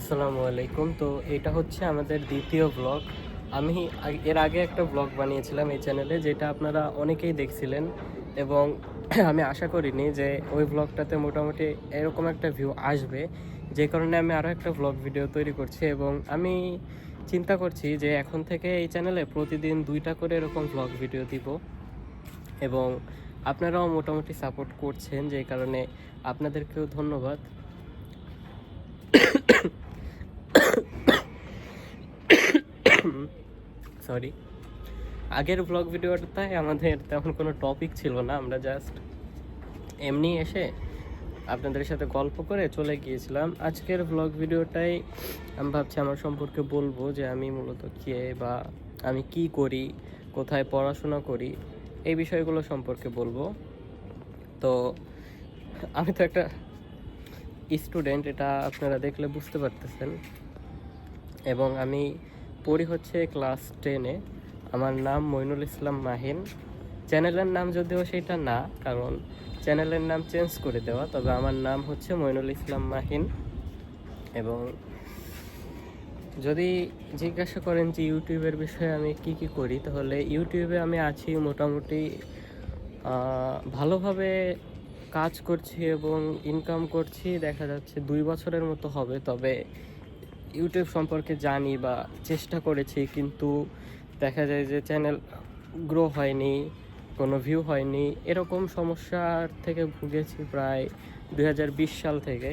আসসালামু আলাইকুম। তো এটা হচ্ছে আমাদের দ্বিতীয় ব্লগ আমি এর আগে একটা ব্লগ বানিয়েছিলাম এই চ্যানেলে যেটা আপনারা অনেকেই দেখছিলেন। এবং আমি আশা করিনি যে ওই ব্লগটাতে মোটামুটি এরকম একটা ভিউ আসবে। যে কারণে আমি আরও একটা ব্লগ ভিডিও তৈরি করছি এবং আমি চিন্তা করছি যে এখন থেকে এই চ্যানেলে প্রতিদিন দুইটা করে এরকম ব্লগ ভিডিও দিব। এবং আপনারাও মোটামুটি সাপোর্ট করছেন, যে কারণে আপনাদেরকেও ধন্যবাদ। সরি আগের ব্লগ ভিডিওটায় আমাদের তেমন কোনো টপিক ছিল না, আমরা জাস্ট এমনি এসে আপনাদের সাথে গল্প করে চলে গিয়েছিলাম। আজকের ব্লগ ভিডিওটাই আমি ভাবছি আমার সম্পর্কে বলব যে আমি মূলত কে বা আমি কি করি, কোথায় পড়াশোনা করি, এই বিষয়গুলো সম্পর্কে বলব। তো আমি তো একটা স্টুডেন্ট এটা আপনারা দেখলে বুঝতে পারতেছেন। এবং আমি পড়ি হচ্ছে ক্লাস টেনে আমার নাম মইনুল ইসলাম মাহিন। চ্যানেলের নাম যদিও সেটা না, কারণ চ্যানেলের নাম চেঞ্জ করে দেওয়া, তবে আমার নাম হচ্ছে মইনুল ইসলাম মাহিন। এবং যদি জিজ্ঞাসা করেন যে ইউটিউবের বিষয়ে আমি কি কি করি, তাহলে ইউটিউবে আমি আছি মোটামুটি ভালোভাবে কাজ করছি এবং ইনকাম করছি, দেখা যাচ্ছে দুই বছরের মতো হবে। তবে ইউটিউব সম্পর্কে জানি বা চেষ্টা করেছি, কিন্তু দেখা যায় যে চ্যানেল গ্রো হয়নি, কোনো ভিউ হয়নি। এরকম সমস্যার থেকে ভুগেছি প্রায় দুই হাজার বিশ সাল থেকে।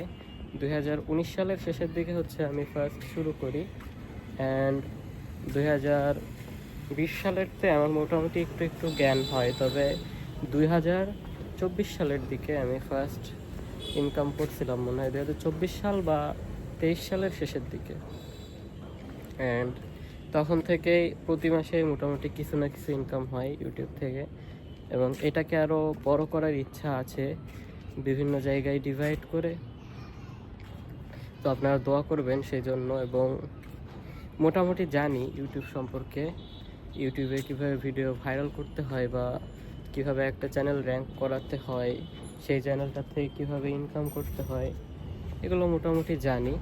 দু হাজার উনিশ সালের শেষের দিকে হচ্ছে আমি ফার্স্ট শুরু করি। অ্যান্ড দুই বিশ সালেরতে আমার মোটামুটি একটু একটু জ্ঞান হয়, তবে দুই হাজার চব্বিশ সালের দিকে আমি ফার্স্ট ইনকাম করছিলাম মনে হয়। দুই হাজার চব্বিশ সাল বা সালের শেষের দিকে। অ্যান্ড তখন থেকে প্রতি মাসে মোটামুটি কিছু না কিছু ইনকাম হয় ইউটিউব থেকে। এবং এটাকে আরও বড় করার ইচ্ছা আছে বিভিন্ন জায়গায় ডিভাইড করে। তো আপনারা দোয়া করবেন সেই জন্য এবং মোটামুটি জানি ইউটিউব সম্পর্কে। ইউটিউবে কীভাবে ভিডিও ভাইরাল করতে হয় বা কীভাবে একটা চ্যানেল র্যাঙ্ক করাতে হয়, সেই চ্যানেলটা থেকে কীভাবে ইনকাম করতে হয়, এগুলো মোটামুটি জানি।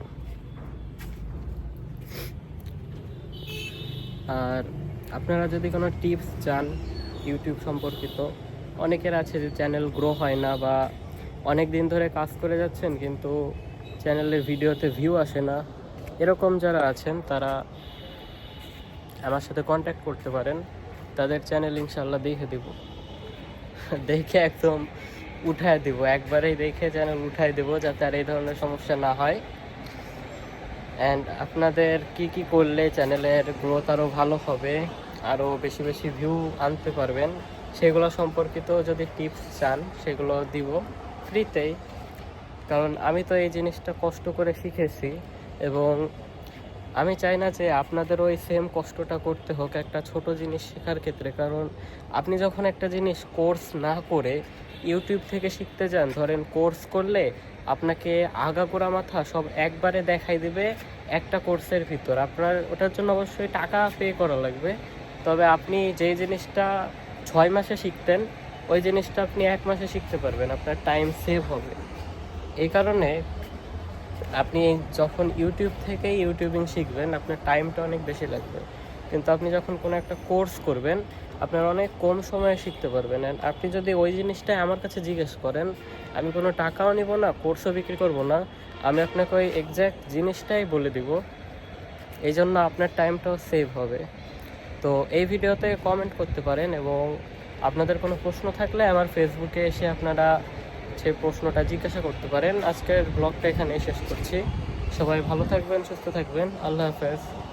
আর আপনারা যদি কোনো টিপস চান ইউটিউব সম্পর্কিত, অনেকের আছে যে চ্যানেল গ্রো হয় না বা অনেক দিন ধরে কাজ করে যাচ্ছেন কিন্তু চ্যানেলের ভিডিওতে ভিউ আসে না, এরকম যারা আছেন তারা আমার সাথে কন্ট্যাক্ট করতে পারেন। তাদের চ্যানেল ইনশাল্লাহ দেখে দিব। দেখে একদম উঠায় দিব। একবারেই দেখে চ্যানেল উঠায় দেব যাতে আর এই ধরনের সমস্যা না হয়। অ্যান্ড আপনাদের কি কি করলে চ্যানেলের গ্রোথ আরও ভালো হবে আরও বেশি বেশি ভিউ আনতে পারবেন, সেগুলো সম্পর্কিত যদি টিপস চান, সেগুলো দিব ফ্রিতেই কারণ আমি তো এই জিনিসটা কষ্ট করে শিখেছি এবং আমি চাই না যে আপনাদের ওই সেম কষ্টটা করতে হোক একটা ছোট জিনিস শেখার ক্ষেত্রে। কারণ আপনি যখন একটা জিনিস কোর্স না করে ইউটিউব থেকে শিখতে যান, ধরেন কোর্স করলে আপনাকে আগাগোড়া মাথা সব একবারে দেখাই দিবে একটা কোর্সের ভিতর। আপনার ওটার জন্য অবশ্যই টাকা পে করা লাগবে। তবে আপনি যেই জিনিসটা ছয় মাসে শিখতেন, ওই জিনিসটা আপনি এক মাসে শিখতে পারবেন, আপনার টাইম সেভ হবে। এই কারণে আপনি যখন ইউটিউব থেকে ইউটিউবিং শিখবেন, আপনার টাইমটা অনেক বেশি লাগবে। কিন্তু আপনি যখন কোনো একটা কোর্স করবেন, আপনার অনেক কম সময়ে শিখতে পারবেন। আপনি যদি ওই জিনিসটাই আমার কাছে জিজ্ঞেস করেন, আমি কোনো টাকাও নিব না কোর্সও বিক্রি করব না, আমি আপনাকে ওই এক্স্যাক্ট জিনিসটাই বলে দিব। এই জন্য আপনার টাইমটাও সেভ হবে। তো এই ভিডিওতে কমেন্ট করতে পারেন এবং আপনাদের কোনো প্রশ্ন থাকলে আমার ফেসবুকে এসে আপনারা সেই প্রশ্নটা জিজ্ঞাসা করতে পারেন। আজকের ব্লগটা এখানে শেষ করছি। সবাই ভালো থাকবেন, সুস্থ থাকবেন। আল্লাহ হাফেজ।